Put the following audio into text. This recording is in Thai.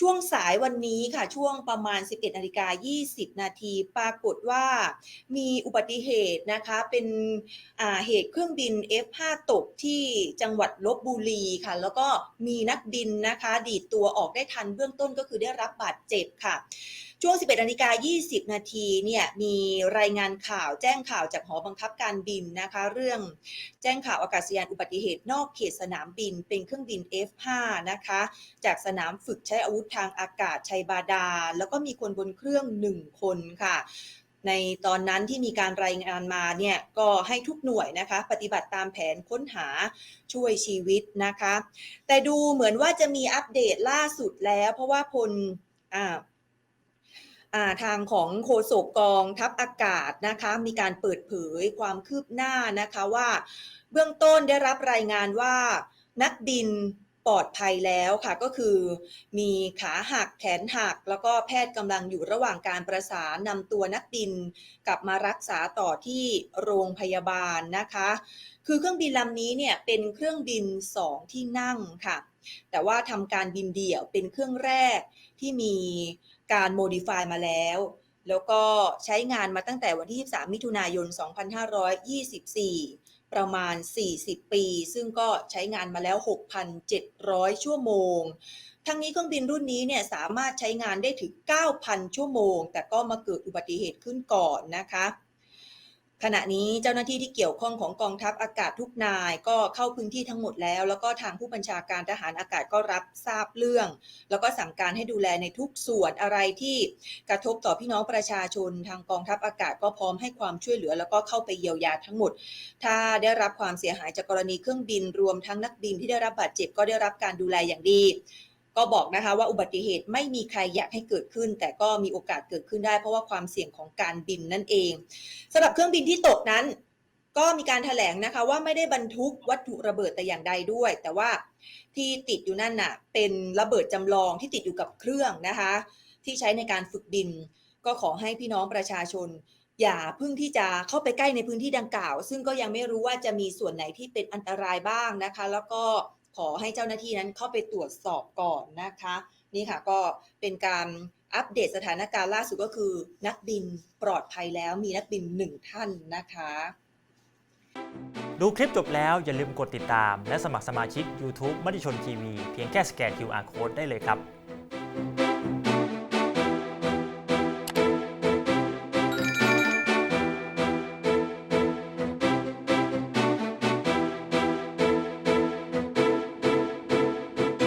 ช่วงสายวันนี้ค่ะช่วงประมาณ 11นาฬิกา20 นาทีปรากฏว่ามีอุบัติเหตุนะคะเป็นเหตุเครื่องบิน F5 ตกที่จังหวัดลบบุรีค่ะ แล้วก็มีนักบินนะคะ ดีดตัวออกได้ทันเบื้องต้นก็คือได้รับบาดเจ็บค่ะ ช่วง 11นาฬิกา20 นาทีเนี่ยมีรายงานข่าวแจ้งข่าวจากหอบังคับการบินนะคะ เรื่องแจ้งข่าวอากาศยานอุบัติเหตุนอกเขตสนามบินเป็นเครื่องบิน F5 นะคะ จากสนามฝึกใช้อาวุธทางอากาศชัยบาดาลแล้วก็มีคนบนเครื่องหนึ่งคนค่ะในตอนนั้นที่มีการรายงานมาเนี่ยก็ให้ทุกหน่วยนะคะ ปฏิบัติตามแผนค้นหาช่วยชีวิตนะคะ แต่ดูเหมือนว่าจะมีอัปเดตล่าสุดแล้ว เพราะว่าพลอ่า ทางของโฆษกกองทัพอากาศนะคะมีการเปิดเผยความคืบหน้านะคะว่า เบื้องต้นได้รับรายงานว่านักบิน ปลอดภัยแล้วค่ะก็คือมีขาหักแขนหัก แล้วก็แพทย์กำลังอยู่ระหว่างการประสานนำตัวนักบิน กลับมารักษาต่อที่โรงพยาบาลนะคะ คือเครื่องบินลำนี้เนี่ยเป็นเครื่องบินสองที่นั่งค่ะ แต่ว่าทำการบินเดี่ยวเป็นเครื่องแรกที่มีการโมดิฟายมาแล้ว แล้วก็ใช้งานมาตั้งแต่วันที่ 23 มิถุนายน 2524 ประมาณ 40 ปี ซึ่งก็ใช้งานมาแล้ว 6,700 ชั่วโมง ทั้งนี้เครื่องบินรุ่นนี้เนี่ยสามารถใช้งานได้ถึง 9,000 ชั่วโมง แต่ก็มาเกิดอุบัติเหตุขึ้นก่อนนะคะ ขณะนี้เจ้าหน้าที่ที่เกี่ยวข้องของกองทัพอากาศทุกนายก็เข้าพื้นที่ทั้งหมดแล้ว แล้วก็ทางผู้บัญชาการทหารอากาศก็รับทราบเรื่อง แล้วก็สั่งการให้ดูแลในทุกส่วนอะไรที่กระทบต่อพี่น้องประชาชน ทางกองทัพอากาศก็พร้อมให้ความช่วยเหลือ แล้วก็เข้าไปเยียวยาทั้งหมด ถ้าได้รับความเสียหายจากกรณีเครื่องบินรวมทั้งนักบินที่ได้รับบาดเจ็บก็ได้รับการดูแลอย่างดี ก็บอกนะคะว่าอุบัติเหตุไม่มีใครอยากให้เกิดขึ้น แต่ก็มีโอกาสเกิดขึ้นได้ เพราะว่าความเสี่ยงของการบินนั่นเองสำหรับเครื่องบินที่ตกนั้น ก็มีการแถลงนะคะว่าไม่ได้บรรทุกวัตถุระเบิดแต่อย่างใดด้วย แต่ว่าที่ติดอยู่นั่นน่ะเป็นระเบิดจำลองที่ติดอยู่กับเครื่องนะคะ ที่ใช้ในการฝึกบิน ก็ขอให้พี่น้องประชาชนอย่าเพิ่งที่จะเข้าไปใกล้ในพื้นที่ดังกล่าว ซึ่งก็ยังไม่รู้ว่าจะมีส่วนไหนที่เป็นอันตรายบ้างนะคะ แล้วก็ ขอให้เจ้าหน้าที่นั้นเข้าไปตรวจสอบก่อนนะคะ นี่ค่ะก็เป็นการอัปเดตสถานการณ์ล่าสุดก็คือ นักบินปลอดภัยแล้วมีนักบินหนึ่งท่านนะคะ ดูคลิปจบแล้วอย่าลืมกดติดตาม และสมัครสมาชิก YouTube มติชนทีวีเพียงแค่สแกน QR Code ได้เลยครับ